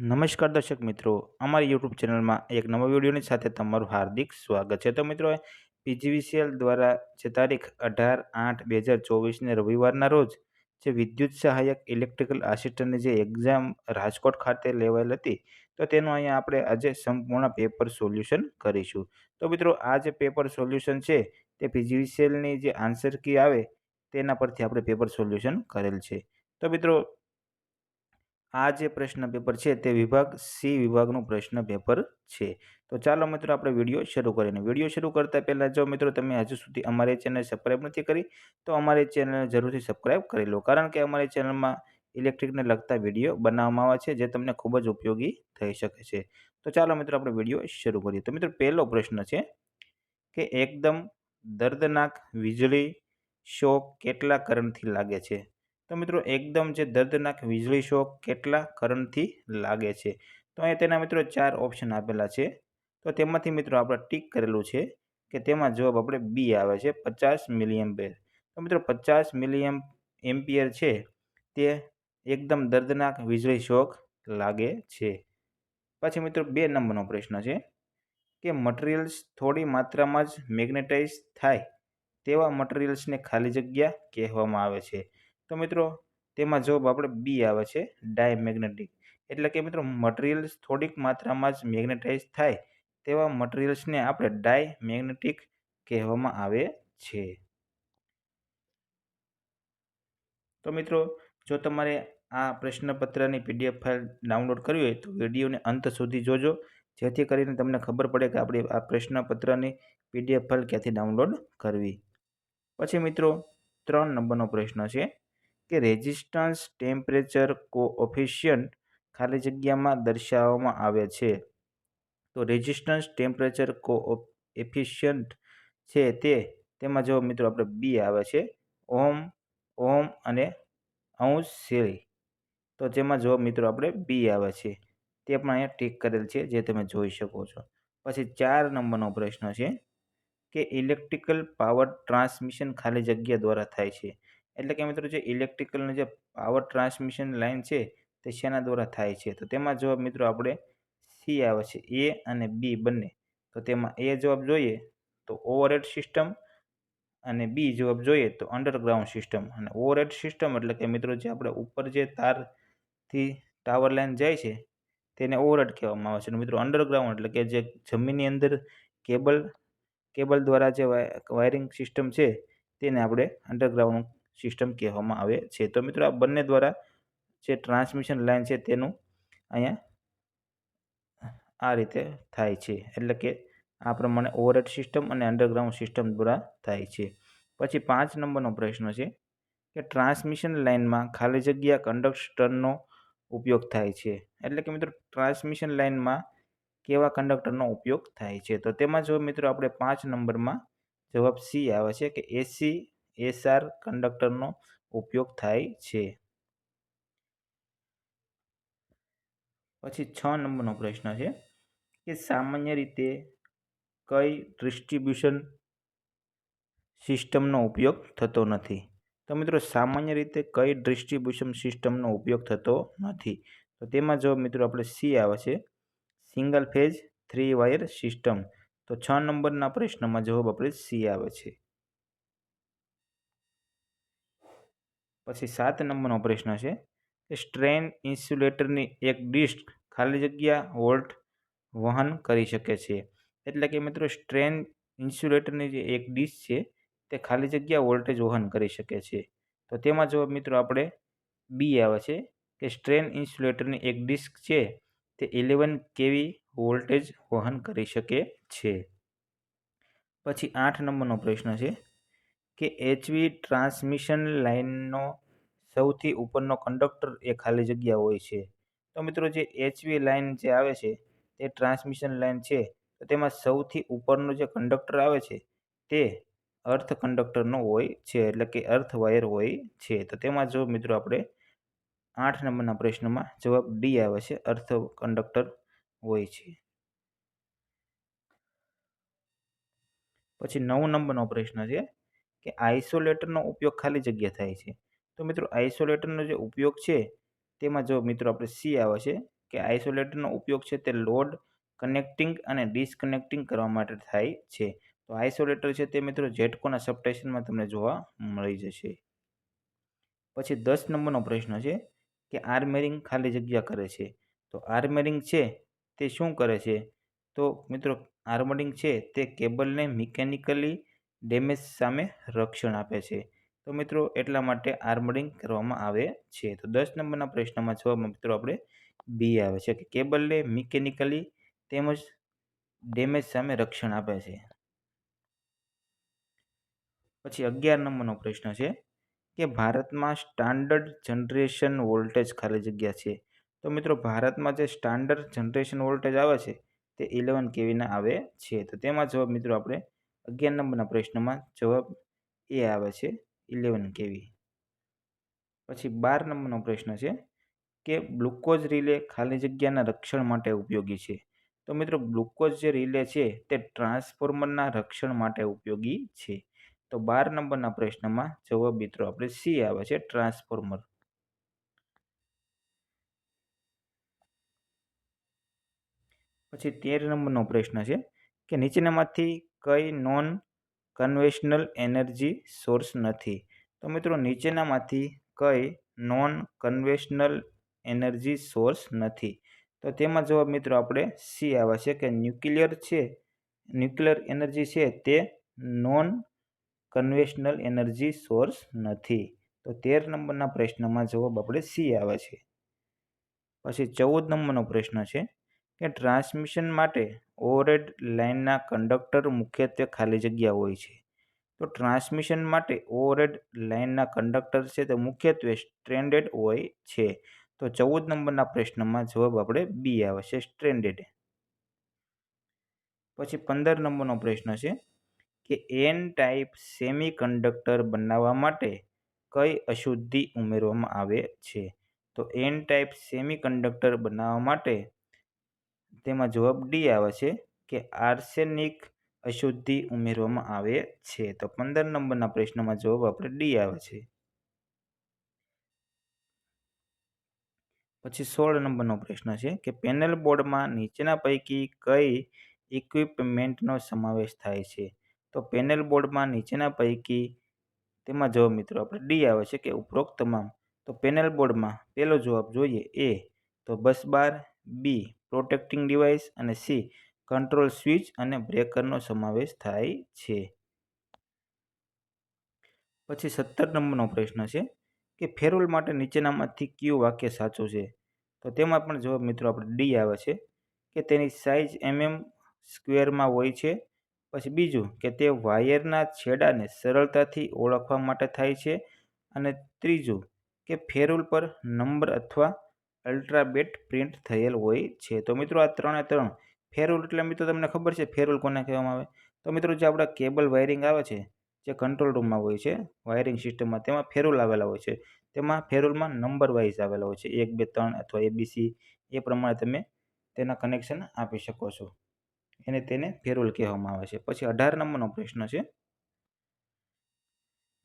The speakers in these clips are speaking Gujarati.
નમસ્કાર દર્શક મિત્રો, અમારી યુટ્યુબ ચેનલમાં એક નવા વિડીયોની સાથે તમારું હાર્દિક સ્વાગત છે. તો મિત્રો, પીજીવીસીએલ દ્વારા જે તારીખ અઢાર આઠ બે હજાર ચોવીસને રવિવારના રોજ જે વિદ્યુત સહાયક ઇલેક્ટ્રિકલ આસિસ્ટન્ટની જે એક્ઝામ રાજકોટ ખાતે લેવાયેલ હતી, તો તેનું અહીંયા આપણે આજે સંપૂર્ણ પેપર સોલ્યુશન કરીશું. તો મિત્રો, આ જે પેપર સોલ્યુશન છે, તે પીજીવીસીએલની જે આન્સર કી આવે, તેના પરથી આપણે પેપર સોલ્યુશન કરેલ છે. તો મિત્રો આ જે પ્રશ્ન પેપર છે તે વિભાગ સી વિભાગનું પ્રશ્ન પેપર છે. તો ચાલો મિત્રો આપણે વીડિયો શરૂ કરીને વીડિયો શરૂ કરતાં પહેલાં જો મિત્રો તમે હજુ સુધી અમારી ચેનલ સબસ્ક્રાઈબ નથી કરી, તો અમારી ચેનલને જરૂરથી સબસ્ક્રાઈબ કરી લો. કારણ કે અમારી ચેનલમાં ઇલેક્ટ્રિકને લગતા વીડિયો બનાવવામાં આવે છે જે તમને ખૂબ જ ઉપયોગી થઈ શકે છે. તો ચાલો મિત્રો આપણે વીડિયો શરૂ કરીએ. તો મિત્રો પહેલો પ્રશ્ન છે કે એકદમ દર્દનાક, વીજળી, શોક કેટલા કરંટથી લાગે છે? તો મિત્રો એકદમ જે દર્દનાક વીજળી શોક કેટલા કરંટથી લાગે છે? તો અહીંયા તેના મિત્રો ચાર ઓપ્શન આપેલા છે. તો તેમાંથી મિત્રો આપણે ટીક કરેલું છે કે તેમાં જવાબ આપણે બી આવે છે, પચાસ મિલિયમ બેર તો મિત્રો પચાસ મિલિયમ એમ્પિયર છે તે એકદમ દર્દનાક વીજળી શોક લાગે છે. પછી મિત્રો બે નંબરનો પ્રશ્ન છે કે મટીરિયલ્સ થોડી માત્રામાં જ મેગ્નેટાઇઝ થાય તેવા મટીરિયલ્સને ખાલી જગ્યા કહેવામાં આવે છે. તો મિત્રો, તેમાં જવાબ આપણે બી આવે છે ડાયમેગ્નેટિક એટલે કે મિત્રો મટીરિયલ્સ થોડીક માત્રામાં જ મેગ્નેટાઇઝ થાય તેવા મટીરિયલ્સને આપણે ડાયમેગ્નેટિક કહેવામાં આવે છે. તો મિત્રો, જો તમારે આ પ્રશ્નપત્રની પીડીએફ ફાઇલ ડાઉનલોડ કરવી હોય તો વિડીયોને અંત સુધી જોજો, જેથી કરીને તમને ખબર પડે કે આપણે આ પ્રશ્નપત્રની પીડીએફ ફાઇલ ક્યાંથી ડાઉનલોડ કરવી. પછી મિત્રો, ત્રણ નંબરનો પ્રશ્ન છે. કે રેઝિસ્ટન્સ ટેમ્પરેચર કોઓફિશિયન્ટ ખાલી જગ્યામાં દર્શાવવામાં આવે છે. તો રેઝિસ્ટન્સ ટેમ્પરેચર કો એફિશિયન્ટ છે તે, તેમાં જો મિત્રો આપણે બી આવે છે ઓમ ઓમ અને અંશ શેરી તો જેમાં જો મિત્રો આપણે બી આવે છે, તે પણ અહીંયા ટીક કરેલ છે જે તમે જોઈ શકો છો. પછી ચાર નંબરનો પ્રશ્ન છે કે ઇલેક્ટ્રિકલ પાવર ટ્રાન્સમિશન ખાલી જગ્યા દ્વારા થાય છે. એટલે કે મિત્રો જે ઇલેક્ટ્રિકલનું જે પાવર ટ્રાન્સમિશન લાઇન છે તે શેના દ્વારા થાય છે? તો તેમાં જવાબ મિત્રો આપણે સી આવે છે. એ અને બી બંને. તો તેમાં એ જવાબ જોઈએ તો ઓવરહેડ સિસ્ટમ અને બી જવાબ જોઈએ તો અંડરગ્રાઉન્ડ સિસ્ટમ અને ઓવરહેડ સિસ્ટમ એટલે કે મિત્રો જે આપણે ઉપર જે તારથી ટાવર લાઇન જાય છે તેને ઓવરહેડ કહેવામાં આવે છે. અને મિત્રો અંડરગ્રાઉન્ડ એટલે કે જે જમીનની અંદર કેબલ કેબલ દ્વારા જે વાયરિંગ સિસ્ટમ છે તેને આપણે અંડરગ્રાઉન્ડ સિસ્ટમ કહેવામાં આવે છે. તો મિત્રો આ બંને દ્વારા જે ટ્રાન્સમિશન લાઇન છે તેનું અહીંયા આ રીતે થાય છે. એટલે કે આ પ્રમાણે ઓવરહેડ સિસ્ટમ અને અંડરગ્રાઉન્ડ સિસ્ટમ દ્વારા થાય છે. પછી પાંચ નંબરનો પ્રશ્ન છે કે ટ્રાન્સમિશન લાઇનમાં ખાલી જગ્યા કંડક્ટરનો ઉપયોગ થાય છે. એટલે કે મિત્રો ટ્રાન્સમિશન લાઇનમાં કેવા કંડક્ટરનો ઉપયોગ થાય છે? તો તેમાં જો મિત્રો આપણે પાંચ નંબરમાં જવાબ સી આવે છે કે એસી એસઆર કંડક્ટરનો ઉપયોગ થાય છે. પછી છ નંબરનો પ્રશ્ન છે કે સામાન્ય રીતે કઈ ડિસ્ટ્રીબ્યુશન સિસ્ટમનો ઉપયોગ થતો નથી? તો મિત્રો સામાન્ય રીતે કઈ ડિસ્ટ્રીબ્યુશન સિસ્ટમનો ઉપયોગ થતો નથી? તો તેમાં જો મિત્રો આપણે સી આવે છે. Single phase three wire system. તો છ નંબરના પ્રશ્નમાં જવાબ આપણે સી આવે છે. પછી સાત નંબરનો પ્રશ્ન છે કે સ્ટ્રેન ઇન્સ્યુલેટરની એક ડિસ્ક ખાલી જગ્યા વોલ્ટ વહન કરી શકે છે. એટલે કે મિત્રો સ્ટ્રેન ઇન્સ્યુલેટરની જે એક ડિસ્ક છે તે ખાલી જગ્યા વોલ્ટેજ વહન કરી શકે છે. તો તેમાં જવાબ મિત્રો આપણે બી આવે છે કે સ્ટ્રેન ઇન્સ્યુલેટરની એક ડિસ્ક છે તે ઇલેવન કેવી વોલ્ટેજ વહન કરી શકે છે. પછી આઠ નંબરનો પ્રશ્ન છે કે એચવી ટ્રાન્સમિશન લાઇનનો સૌથી ઉપરનો કંડક્ટર એ ખાલી જગ્યા હોય છે. તો મિત્રો જે એચવી લાઇન જે આવે છે, તે ટ્રાન્સમિશન લાઇન છે. તો તેમાં સૌથી ઉપરનો જે કંડક્ટર આવે છે, તે અર્થ કંડક્ટરનો હોય છે, એટલે કે અર્થ વાયર હોય છે. તો તેમાં જો મિત્રો આપણે આઠ નંબરના પ્રશ્નમાં જવાબ ડી આવે છે અર્થ કંડક્ટર હોય છે. પછી નવ નંબરનો પ્રશ્ન છે કે આઇસોલેટરનો ઉપયોગ ખાલી જગ્યા થાય છે. તો મિત્રો આઇસોલેટરનો જે ઉપયોગ છે, તેમાં જો મિત્રો આપણે સી આવે છે, કે આઇસોલેટરનો ઉપયોગ છે તે લોડ કનેક્ટિંગ અને ડિસકનેક્ટિંગ કરવા માટે થાય છે. તો આઇસોલેટર છે તે મિત્રો જેટકોના સબસ્ટેશનમાં તમને જોવા મળી જશે. પછી દસ નંબરનો પ્રશ્ન છે કે આર્મેરિંગ ખાલી જગ્યા કરે છે. તો આર્મેરિંગ છે તે શું કરે છે? તો મિત્રો આર્મરિંગ છે તે કેબલને મિકેનિકલી ડેમેજ સામે રક્ષણ આપે છે. તો મિત્રો, એટલા માટે આર્મરિંગ કરવામાં આવે છે. તો દસ નંબરના પ્રશ્નમાં જવાબમાં મિત્રો આપણે બી આવે છે કે કેબલને મિકેનિકલી તેમજ ડેમેજ સામે રક્ષણ આપે છે. પછી અગિયાર નંબરનો પ્રશ્ન છે કે ભારતમાં સ્ટાન્ડર્ડ જનરેશન વોલ્ટેજ ખાલી જગ્યા છે. તો મિત્રો, ભારતમાં જે સ્ટાન્ડર્ડ જનરેશન વોલ્ટેજ આવે છે તે ઇલેવન કેવીના આવે છે? તો તેમાં જવાબ મિત્રો આપણે અગિયાર નંબરના પ્રશ્નમાં જવાબ એ આવે છે ઇલેવન કેવી પછી બાર નંબરનો પ્રશ્ન છે કે ગ્લુકોઝ રિલે ખાલી જગ્યાના રક્ષણ માટે ઉપયોગી છે? તો મિત્રો ગ્લુકોઝ જે રિલે છે તે ટ્રાન્સફોર્મરના રક્ષણ માટે ઉપયોગી છે. તો બાર નંબરના પ્રશ્નમાં જવાબ મિત્રો આપણે સી આવે છે, ટ્રાન્સફોર્મર. પછી તેર નંબરનો પ્રશ્ન છે કે નીચેનામાંથી કઈ નોન કન્વેશનલ એનર્જી સોર્સ નથી. તો મિત્રો નીચેનામાંથી કઈ નોન કન્વેશનલ એનર્જી સોર્સ નથી. તો તેમાં જવાબ મિત્રો આપણે સી આવે છે. કે ન્યુક્લિયર છે, ન્યુક્લિયર એનર્જી છે તે નોન કન્વેશનલ એનર્જી સોર્સ નથી. તો તેર નંબરના પ્રશ્નમાં જવાબ આપણે સી આવે છે. પછી ચૌદ નંબરનો પ્રશ્ન છે કે ટ્રાન્સમિશન માટે ઓવરહેડ લાઇનના કંડક્ટર મુખ્યત્વે ખાલી જગ્યા હોય છે. તો ટ્રાન્સમિશન માટે ઓવરહેડ લાઇનના કંડક્ટર છે તે મુખ્યત્વે સ્ટ્રેન્ડેડ હોય છે. તો ચૌદ નંબરના પ્રશ્નમાં જવાબ આપણે બી આવે છે, સ્ટ્રેન્ડેડ. પછી પંદર નંબરનો પ્રશ્ન છે કે એન ટાઈપ સેમી કંડક્ટર બનાવવા માટે કઈ અશુદ્ધિ ઉમેરવામાં આવે છે? તો એન ટાઈપ સેમી કંડક્ટર બનાવવા માટે તેમાં જવાબ ડી આવે છે કે આર્સેનિક અશુદ્ધિ ઉમેરવામાં આવે છે. તો પંદર નંબરના પ્રશ્નમાં જવાબ આપણે ડી આવે છે. પછી સોળ નંબરનો પ્રશ્ન છે કે પેનલ બોર્ડમાં નીચેના પૈકી કઈ ઇક્વિપમેન્ટનો સમાવેશ થાય છે? તો પેનલ બોર્ડમાં નીચેના પૈકી તેમાં જવાબ મિત્રો આપણે ડી આવે છે કે ઉપરોક્ત તમામ. તો પેનલ બોર્ડમાં પહેલો જવાબ જોઈએ એ. તો bus bar, B. Protecting device અને સી, કંટ્રોલ સ્વિચ અને બ્રેકરનો સમાવેશ થાય છે. પછી સત્તર નંબરનો પ્રશ્ન છે કે ફેરોલ માટે નીચેનામાંથી કયું વાક્ય સાચું છે? તો તેમાં પણ જવાબ મિત્રો આપણે ડી આવે છે કે તેની સાઇઝ એમએમ સ્ક્વેરમાં હોય છે. પછી બીજું કે તે વાયરના છેડાને સરળતાથી ઓળખવા માટે થાય છે. અને ત્રીજું કે ફેરુલ પર નંબર અથવા અલ્ટ્રાબેટ પ્રિન્ટ થયેલ હોય છે. તો મિત્રો આ ત્રણે ત્રણ ફેરુલ એટલે મિત્રો તમને ખબર છે ફેરુલ કોને કહેવામાં આવે? તો મિત્રો જે આપણા કેબલ વાયરિંગ આવે છે, જે કંટ્રોલ રૂમમાં હોય છે, વાયરિંગ સિસ્ટમમાં તેમાં ફેરુલ આવેલા હોય છે. તેમાં ફેરુલમાં નંબર વાઇઝ આવેલા હોય છે. એક, બે, ત્રણ અથવા એબીસી એ પ્રમાણે તમે તેના કનેક્શન આપી શકો છો. એને તેને ફેરુલ કહેવામાં આવે છે. પછી અઢાર નંબરનો પ્રશ્ન છે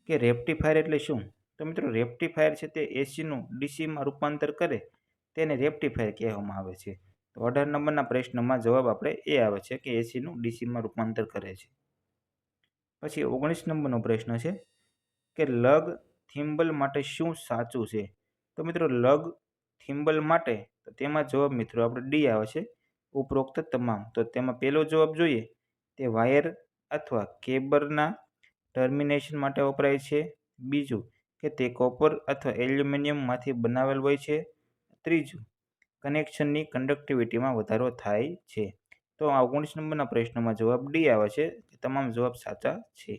કે રેપ્ટિફાયર એટલે શું? તો મિત્રો રેપ્ટિફાયર છે તે એસીનું ડીસીમાં રૂપાંતર કરે તેને રેપ્ટિફાયર કહેવામાં આવે છે. તો અઢાર નંબરના પ્રશ્નમાં જવાબ આપણે એ આવે છે કે એસીનું ડીસીમાં રૂપાંતર કરે છે. પછી ઓગણીસ નંબરનો પ્રશ્ન છે કે લગ થિમ્બલ માટે શું સાચું છે? તો મિત્રો લગ થિમ્બલ માટે તો તેમાં જવાબ મિત્રો આપણે ડી આવે છે. ઉપરોક્ત તમામ તો તેમાં પહેલો જવાબ જોઈએ તે વાયર અથવા કેબરના ટર્મિનેશન માટે વપરાય છે. બીજું કે તે કોપર અથવા એલ્યુમિનિયમમાંથી બનાવેલ હોય છે. ત્રીજું કનેક્શનની કંડક્ટિવિટીમાં વધારો થાય છે. તો આ ઓગણીસ નંબરના પ્રશ્નમાં જવાબ ડી આવે છે. તમામ જવાબ સાચા છે.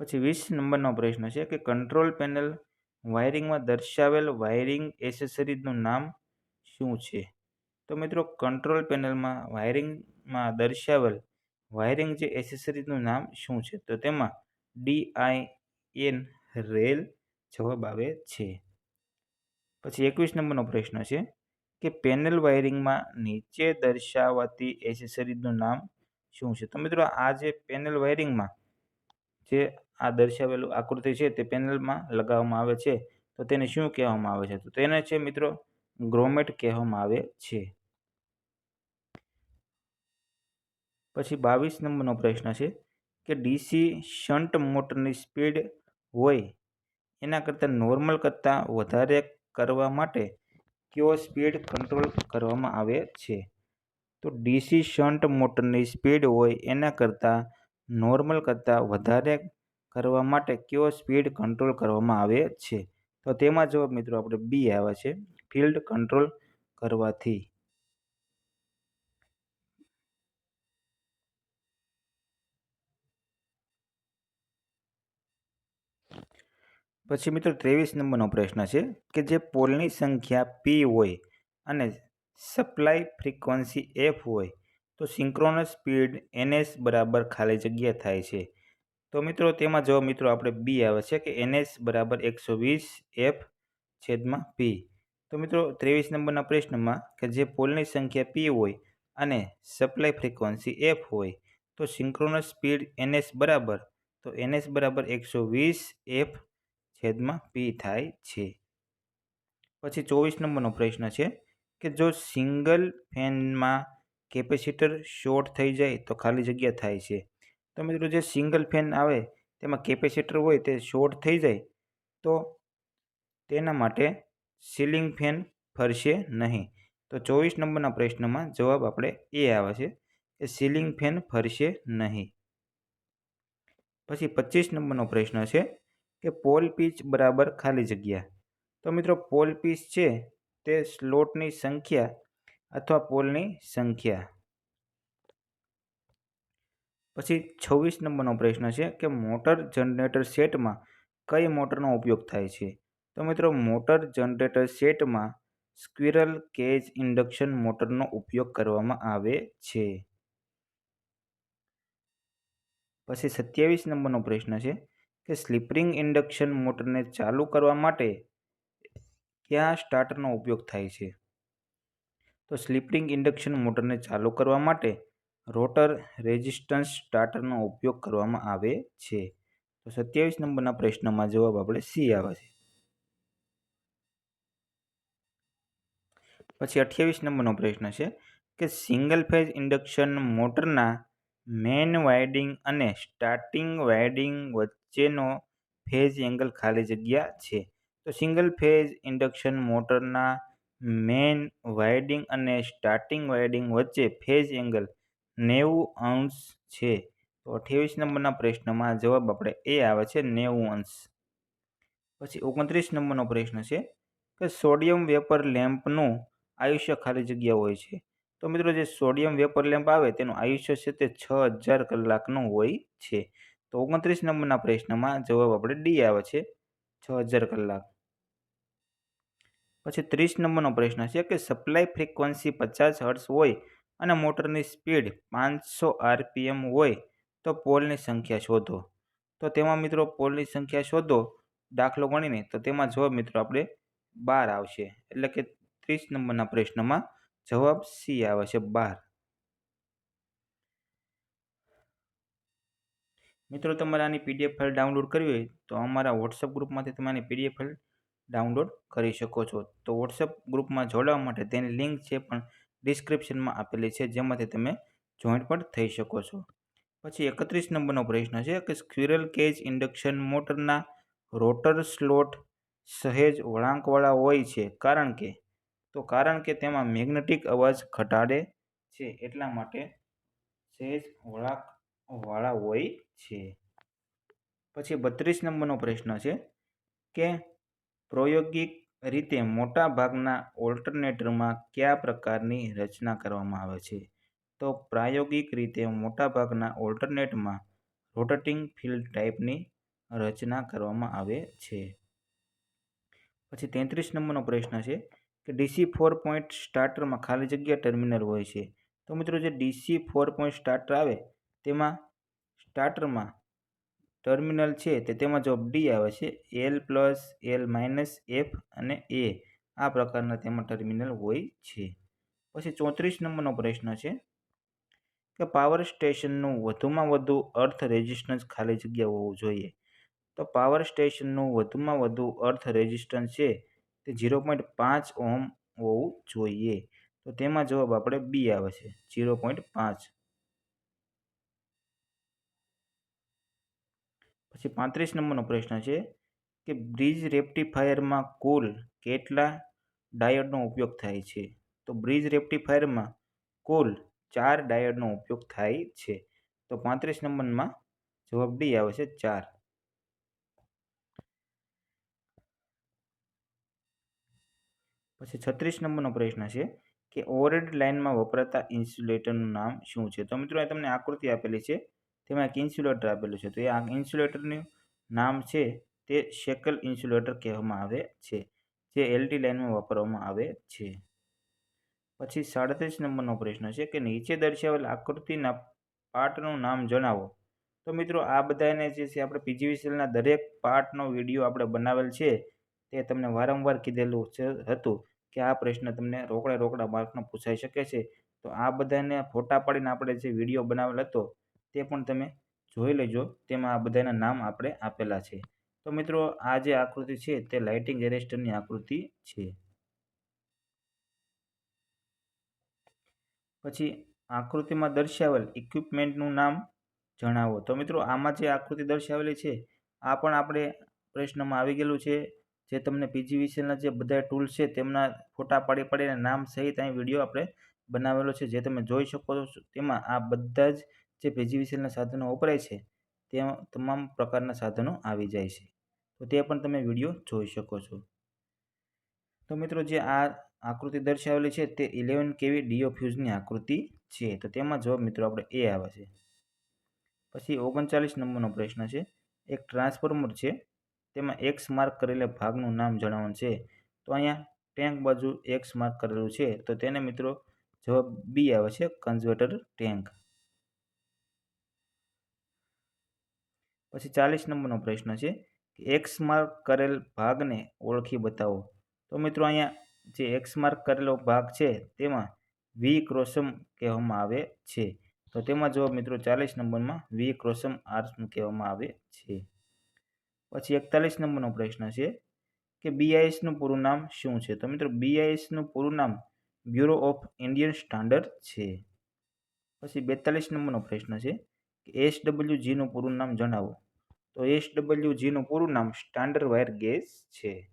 પછી વીસ નંબરનો પ્રશ્ન છે કે કંટ્રોલ પેનલ વાયરિંગમાં દર્શાવેલ વાયરિંગ એસેસરીઝનું નામ શું છે? તો મિત્રો કંટ્રોલ પેનલમાં વાયરિંગમાં દર્શાવેલ વાયરિંગ જે એસેસરીઝનું નામ શું છે? તો તેમાં ડી આઈ એન રેલ જવાબ આવે છે. પછી એકવીસ નંબરનો પ્રશ્ન છે કે પેનલ વાયરિંગમાં નીચે દર્શાવાતી એસેસરીઝનું નામ શું છે? તો મિત્રો, આ જે પેનલ વાયરિંગમાં જે આ દર્શાવેલું આકૃતિ છે તે પેનલમાં લગાવવામાં આવે છે. તો તેને શું કહેવામાં આવે છે? તો તેને છે મિત્રો, ગ્રોમેટ કહેવામાં આવે છે. પછી બાવીસ નંબરનો પ્રશ્ન છે કે ડીસી શન્ટ મોટરની સ્પીડ હોય એના કરતાં નોર્મલ કરતાં વધારે કરવા માટે કયો સ્પીડ કંટ્રોલ કરવામાં આવે છે? તો ડીસી શન્ટ મોટરની સ્પીડ હોય એના કરતાં નોર્મલ કરતાં વધારે કરવા માટે કયો સ્પીડ કંટ્રોલ કરવામાં આવે છે? તો તેમાં જવાબ મિત્રો, આપણે બી આવે છે. ફિલ્ડ કંટ્રોલ કરવાથી. પછી મિત્રો ત્રેવીસ નંબરનો પ્રશ્ન છે કે જે પોલની સંખ્યા પી હોય અને સપ્લાય ફ્રીક્વન્સી એફ હોય, તો સિંક્રોનસ સ્પીડ એનએસ બરાબર ખાલી જગ્યા થાય છે. તો મિત્રો તેમાં જવાબ મિત્રો આપણે બી આવે છે કે એનએસ બરાબર એકસો વીસ એફ છેદમાં પી તો મિત્રો ત્રેવીસ નંબરના પ્રશ્નમાં કે જે પોલની સંખ્યા પી હોય અને સપ્લાય ફ્રીક્વન્સી એફ હોય, તો સિંક્રોનસ સ્પીડ એનએસ બરાબર, તો એનએસ બરાબર એકસો વીસ એફ છેદમાં પી થાય છે. પછી ચોવીસ નંબરનો પ્રશ્ન છે કે જો સિંગલ ફેનમાં કેપેસિટર શોર્ટ થઈ જાય તો ખાલી જગ્યા થાય છે. તો મિત્રો જે સિંગલ ફેન આવે તેમાં કેપેસિટર હોય તે શોર્ટ થઈ જાય તો તેના માટે સીલિંગ ફેન ફરશે નહીં. તો ચોવીસ નંબરના પ્રશ્નમાં જવાબ આપણે એ આવે છે કે સીલિંગ ફેન ફરશે નહીં. પછી પચીસ નંબરનો પ્રશ્ન છે કે પોલ પીચ બરાબર ખાલી જગ્યા. તો મિત્રો પોલ પીચ છે તે સ્લોટની સંખ્યા અથવા પોલની સંખ્યા. પછી છવ્વીસ નંબરનો પ્રશ્ન છે કે મોટર જનરેટર સેટમાં કઈ મોટરનો ઉપયોગ થાય છે? તો મિત્રો મોટર જનરેટર સેટમાં સ્ક્વિરલ કેજ ઇન્ડક્શન મોટરનો ઉપયોગ કરવામાં આવે છે. પછી સત્યાવીસ નંબરનો પ્રશ્ન છે કે સ્લીપરિંગ ઇન્ડક્શન મોટરને ચાલુ કરવા માટે કયા સ્ટાર્ટરનો ઉપયોગ થાય છે? તો સ્લીપરિંગ ઇન્ડક્શન મોટરને ચાલુ કરવા માટે રોટર રેઝિસ્ટન્સ સ્ટાર્ટરનો ઉપયોગ કરવામાં આવે છે. તો સત્યાવીસ નંબરના પ્રશ્નમાં જવાબ આપણે સી આવે છે. પછી અઠ્યાવીસ નંબરનો પ્રશ્ન છે કે સિંગલ ફેઝ ઇન્ડક્શન મોટરના મેન વાઇડિંગ અને સ્ટાર્ટિંગ વાઇડિંગ વચ્ચેનો ફેઝ એંગલ ખાલી જગ્યા છે. તો સિંગલ ફેઝ ઇન્ડક્શન મોટરના મેન વાઇડિંગ અને સ્ટાર્ટિંગ વાઇડિંગ વચ્ચે ફેઝ એંગલ નેવું અંશ છે. તો અઠ્યાવીસ નંબરના પ્રશ્નમાં જવાબ આપણે એ આવે છે નેવું અંશ. પછી ઓગણત્રીસ નંબરનો પ્રશ્ન છે કે સોડિયમ વેપર લેમ્પનું આયુષ્ય ખાલી જગ્યા હોય છે. તો મિત્રો જે સોડિયમ વેપર લેમ્પ આવે તેનું આયુષ્ય છે તે છ હજાર કલાકનું હોય છે. તો ઓગણત્રીસ નંબરના પ્રશ્નમાં જવાબ આપણે ડી આવે છે, છ હજાર કલાક. પછી ત્રીસ નંબરનો પ્રશ્ન છે કે સપ્લાય ફ્રીક્વન્સી પચાસ હર્ટ્સ હોય અને મોટરની સ્પીડ પાંચસો આરપીએમ હોય તો પોલની સંખ્યા શોધો. તો તેમાં મિત્રો પોલની સંખ્યા શોધો, દાખલો ગણીને, તો તેમાં જવાબ મિત્રો આપણે બાર આવશે. એટલે કે ત્રીસ નંબરના પ્રશ્નમાં જવાબ સી આવે છે બાર. મિત્રો, તમારે આની પીડીએફ ફાઇલ ડાઉનલોડ કરવી હોય તો અમારા વોટ્સઅપ ગ્રુપમાંથી તમે આની પીડીએફ ફાઇલ ડાઉનલોડ કરી શકો છો. તો વોટ્સએપ ગ્રુપમાં જોડાવા માટે તેની લિંક છે પણ ડિસ્ક્રિપ્શનમાં આપેલી છે, જેમાંથી તમે જોઈન્ટ પણ થઈ શકો છો. પછી એકત્રીસ નંબરનો પ્રશ્ન છે કે સ્ક્વિરલ કેજ ઇન્ડક્શન મોટરના રોટર સ્લોટ સહેજ વળાંકવાળા હોય છે. કારણ કે? તો કારણ કે તેમાં મેગ્નેટિક અવાજ ઘટાડે છે, એટલા માટે સહેજ વળાંકવાળા હોય છે. પછી બત્રીસ નંબરનો પ્રશ્ન છે કે પ્રાયોગિક રીતે મોટા ભાગના ઓલ્ટરનેટરમાં કયા પ્રકારની રચના કરવામાં આવે છે? તો પ્રાયોગિક રીતે મોટાભાગના ઓલ્ટરનેટમાં રોટેટિંગ ફિલ્ડ ટાઈપની રચના કરવામાં આવે છે. પછી તેત્રીસ નંબરનો પ્રશ્ન છે કે ડીસી ફોર પોઈન્ટ સ્ટાર્ટરમાં ખાલી જગ્યા ટર્મિનલ હોય છે. તો મિત્રો જે ડીસી ફોર પોઈન્ટ સ્ટાર્ટર આવે તેમાં સ્ટાર્ટરમાં ટર્મિનલ છે તે તેમાં જવાબ ડી આવે છે. L plus L minus F અને એ આ પ્રકારના તેમાં ટર્મિનલ હોય છે. પછી ચોત્રીસ નંબરનો પ્રશ્ન છે કે પાવર સ્ટેશનનું વધુમાં વધુ અર્થ રેઝિસ્ટન્સ ખાલી જગ્યા હોવું જોઈએ. તો પાવર સ્ટેશનનું વધુમાં વધુ અર્થ રેઝિસ્ટન્સ છે તે ઝીરો પોઈન્ટ પાંચ ઓમ હોવું જોઈએ. તો તેમાં જવાબ આપણે બી આવે છે. ઝીરો પોઈન્ટ પાંચ. પછી પાંત્રીસ નંબરનો પ્રશ્ન છે કે બ્રિજ રેક્ટિફાયરમાં કુલ કેટલા ડાયોડનો ઉપયોગ થાય છે? તો બ્રિજ રેક્ટિફાયરમાં કુલ ચાર ડાયોડનો ઉપયોગ થાય છે. તો પાંત્રીસ નંબરમાં જવાબ ડી આવે છે ચાર. પછી છત્રીસ નંબરનો પ્રશ્ન છે કે ઓવરહેડ લાઇનમાં વપરાતા ઇન્સ્યુલેટરનું નામ શું છે? તો મિત્રો, અહીં તમને આકૃતિ આપેલી છે તેમાં એક ઇન્સ્યુલેટર આપેલું છે. તો એ આ ઇન્સ્યુલેટરનું નામ છે તે શેકલ ઇન્સ્યુલેટર કહેવામાં આવે છે, જે એલટી લાઇનમાં વાપરવામાં આવે છે. પછી સાડત્રીસ નંબરનો પ્રશ્ન છે કે નીચે દર્શાવેલ આકૃતિના પાર્ટનું નામ જણાવો. તો મિત્રો, આ બધાને જે છે આપણે પીજીવીસીએલના દરેક પાર્ટનો વીડિયો આપણે બનાવેલ છે તે તમને વારંવાર કીધેલું હતું કે આ પ્રશ્ન તમને રોકડા રોકડા માર્કનો પૂછાઈ શકે છે. તો આ બધાને ફોટા પાડીને આપણે જે વીડિયો બનાવેલ હતો તે પણ તમે જોઈ લેજો. તેમાં આ બધાના નામ આપણે આપેલા છે. તો મિત્રો, આ જે આકૃતિ છે તે લાઇટિંગ એરેસ્ટરની આકૃતિ છે. પછી આકૃતિમાં દર્શાવેલ ઇક્વિપમેન્ટનું નામ જણાવો. તો મિત્રો, આમાં જે આકૃતિ દર્શાવેલી છે, આ પણ આપણે પ્રશ્નમાં આવી ગયેલું છે. જે તમને પીજીવીસીએલના જે બધા ટૂલ્સ છે, તેમના ફોટા પાડી પાડીને નામ સહિત અહીં વીડિયો આપણે બનાવેલો છે. જે તમે જોઈ શકો છો, તેમાં આ બધા જ જે પીજીવીસીએલના સાધનો વપરાય છે, તેમાં તમામ પ્રકારના સાધનો આવી જાય છે. તો તે પણ તમે વીડિયો જોઈ શકો છો. તો મિત્રો જે આ આકૃતિ દર્શાવેલી છે, તે ઇલેવન કેવી ડીઓ ફ્યુઝની આકૃતિ છે? તો તેમાં જવાબ મિત્રો આપણે એ આવે છે. પછી ઓગણચાલીસ નંબરનો પ્રશ્ન છે, એક ટ્રાન્સફોર્મર છે, તેમાં એક્સ માર્ક કરેલા ભાગનું નામ જણાવવાનું છે. તો અહીંયા ટેન્ક બાજુ એક્સ માર્ક કરેલું છે, તો તેને મિત્રો જવાબ બી આવે છે કન્ઝર્ટર ટેન્ક પછી ચાલીસ નંબરનો પ્રશ્ન છે કે એક્સ માર્ક કરેલ ભાગને ઓળખી બતાવો. તો મિત્રો અહીંયા જે એક્સ માર્ક કરેલો ભાગ છે તેમાં વી ક્રોસમ કહેવામાં આવે છે. તો તેમાં જવાબ મિત્રો ચાલીસ નંબરમાં વી ક્રોસમ આર્સનું કહેવામાં આવે છે? પછી એકતાલીસ નંબરનો પ્રશ્ન છે કે બીઆઈએસનું પૂરું નામ શું છે? તો મિત્રો બીઆઈએસનું પૂરું નામ બ્યુરો ઓફ ઇન્ડિયન સ્ટાન્ડર્ડ છે. પછી બેતાલીસ નંબરનો પ્રશ્ન છે કે એસ ડબલ્યુ જીનું પૂરું નામ જણાવો. તો એસ ડબલ્યુ જીનું પૂરું નામ સ્ટાન્ડર્ડ વાયર ગેસ છે.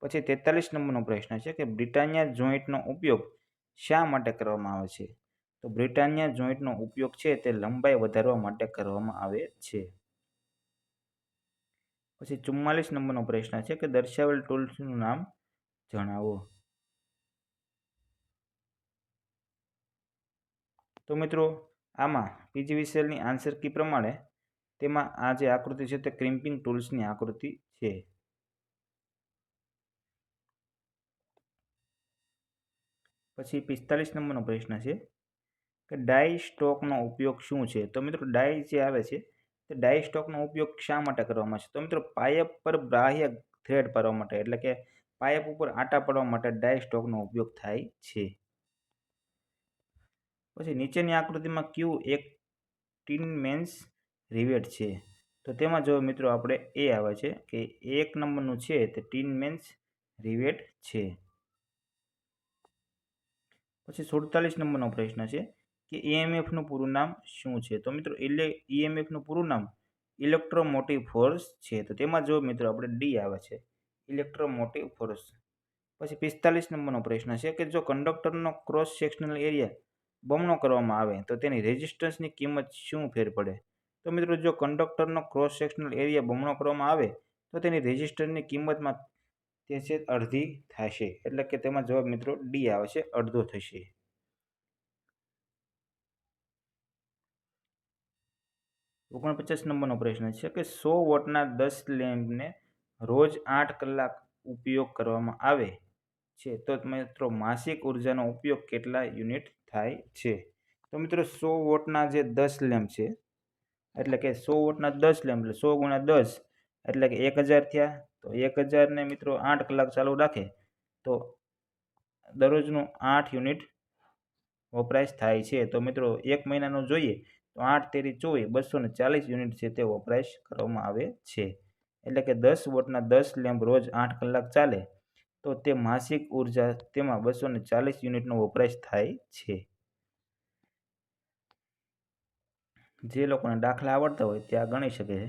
પછી તેતાલીસ નંબરનો પ્રશ્ન છે કે બ્રિટાનિયા જોઈન્ટનો ઉપયોગ શા માટે કરવામાં આવે છે? તો બ્રિટાનિયા જોઈન્ટનો ઉપયોગ છે તે લંબાઈ વધારવા માટે કરવામાં આવે છે. પછી ચુમ્માલીસ નંબરનો પ્રશ્ન છે કે દર્શાવેલ ટૂલ્સનું નામ જણાવો. તો મિત્રો, આમાં પીજી વિશેલની આન્સર કી પ્રમાણે તેમાં આ જે આકૃતિ છે તે ક્રિમ્પિંગ ટૂલ્સની આકૃતિ છે. પછી પિસ્તાલીસ નંબરનો પ્રશ્ન છે કે ડાય સ્ટોકનો ઉપયોગ શું છે? તો મિત્રો ડાય જે આવે છે તે ડાય સ્ટોકનો ઉપયોગ શા માટે કરવામાં છે? તો મિત્રો પાયપ પર બાહ્ય થ્રેડ પાડવા માટે, એટલે કે પાયપ ઉપર આટા પાડવા માટે ડાય સ્ટોકનો ઉપયોગ થાય છે. પછી નીચેની આકૃતિમાં ક્યુ એક ટીન મેન્સ રિવેટ છે. તો તેમાં જો મિત્રો આપણે એ આવે છે કે એક નંબરનું છે તે ટીન મેન્સ રિવેટ છે. પછી સુડતાલીસ નંબરનો પ્રશ્ન છે કે ઈએમએફનું પૂરું નામ શું છે? તો મિત્રો એટલે ઈએમએફનું પૂરું નામ ઇલેક્ટ્રોમોટિવ ફોર્સ છે. તો તેમાં જો મિત્રો આપણે ડી આવે છે ઇલેક્ટ્રોમોટિવ ફોર્સ પછી પિસ્તાલીસ નંબરનો પ્રશ્ન છે કે જો કંડક્ટરનો ક્રોસ સેક્શનલ એરિયા બમણો કરવામાં આવે તો તેની રેઝિસ્ટન્સની કિંમત શું ફેર પડે? તો મિત્રો જો કંડક્ટરનો ક્રોસ સેક્શનલ એરિયા બમણો કરવામાં આવે, તો તેની રેઝિસ્ટરની કિંમતમાં તે છે અડધી થશે. એટલે કે તેમાં જવાબ મિત્રો ડી આવે છે, અડધો થશે. ઓગણપચાસ નંબરનો પ્રશ્ન છે કે સો વોટના દસ લેમ્પને રોજ આઠ કલાક ઉપયોગ કરવામાં આવે છે, તો મિત્રો માસિક ઉર્જાનો ઉપયોગ કેટલા યુનિટ થાય છે? તો મિત્રો સો વોટના જે દસ લેમ્પ છે એટલે કે સો વોટના દસ લેમ્પ એટલે સો ગુણ્યા દસ એટલે કે એક હજાર થયા. તો એક હજારને મિત્રો આઠ કલાક ચાલુ રાખે. તો દરરોજનું આઠ યુનિટ વપરાશ થાય છે. તો મિત્રો એક મહિનાનું જોઈએ તો આઠ તેરી ચોવીસ બસો ને ચાલીસ યુનિટ છે તે વપરાશ કરવામાં આવે છે. એટલે કે દસ વોટના દસ લેમ્પ રોજ આઠ કલાક ચાલે. તો તે માસિક ઊર્જા તેમાં બસો ચાલીસ યુનિટનો વપરાશ થાય છે. જે લોકોને દાખલા આવડતા હોય તે આ ગણી શકે છે.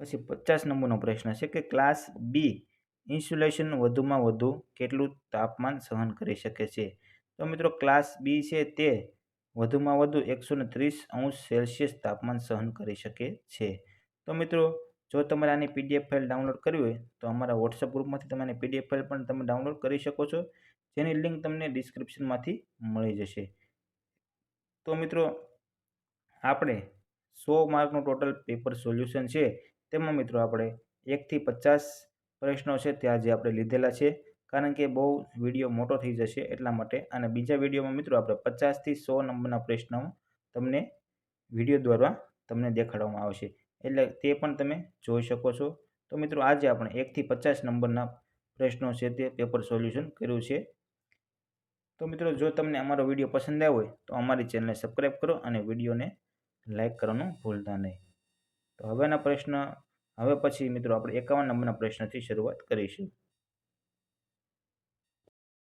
પછી પચાસ નંબરનો પ્રશ્ન છે કે ક્લાસ બી ઇન્સ્યુલેશન વધુમાં વધુ કેટલું તાપમાન સહન કરી શકે છે? તો મિત્રો ક્લાસ બી છે તે વધુમાં વધુ એકસો ત્રીસ અંશ સેલ્સિયસ તાપમાન સહન કરી શકે છે. તો મિત્રો, જો તમારે આની પીડીએફ ફાઇલ ડાઉનલોડ કરવી હોય, તો અમારા વોટ્સઅપ ગ્રુપમાંથી તમે આની પીડીએફ ફાઇલ પણ તમે ડાઉનલોડ કરી શકો છો. જેની લિંક તમને ડિસ્ક્રિપ્શનમાંથી મળી જશે. તો મિત્રો આપણે સો માર્કનું ટોટલ પેપર સોલ્યુશન છે. તેમાં મિત્રો આપણે એકથી પચાસ પ્રશ્નો છે તે આજે આપણે લીધેલા છે. કારણ કે બહુ વીડિયો મોટો થઈ જશે એટલા માટે. અને બીજા વિડીયોમાં મિત્રો આપણે પચાસથી સો નંબરના પ્રશ્નો તમને વીડિયો દ્વારા તમને દેખાડવામાં આવશે. એટલે તે પણ તમે જોઈ શકો છો. તો મિત્રો આજે આપણે એકથી પચાસ નંબરના પ્રશ્નો છે તે પેપર સોલ્યુશન કર્યું છે. તો મિત્રો જો તમને અમારો વીડિયો પસંદ આવ્યો હોય તો અમારી ચેનલને સબસ્ક્રાઈબ કરો અને વિડીયોને લાઇક કરવાનું ભૂલતા નહીં. તો હવેના પ્રશ્ન, હવે પછી મિત્રો આપણે એકાવન નંબરના પ્રશ્નથી શરૂઆત કરીશું.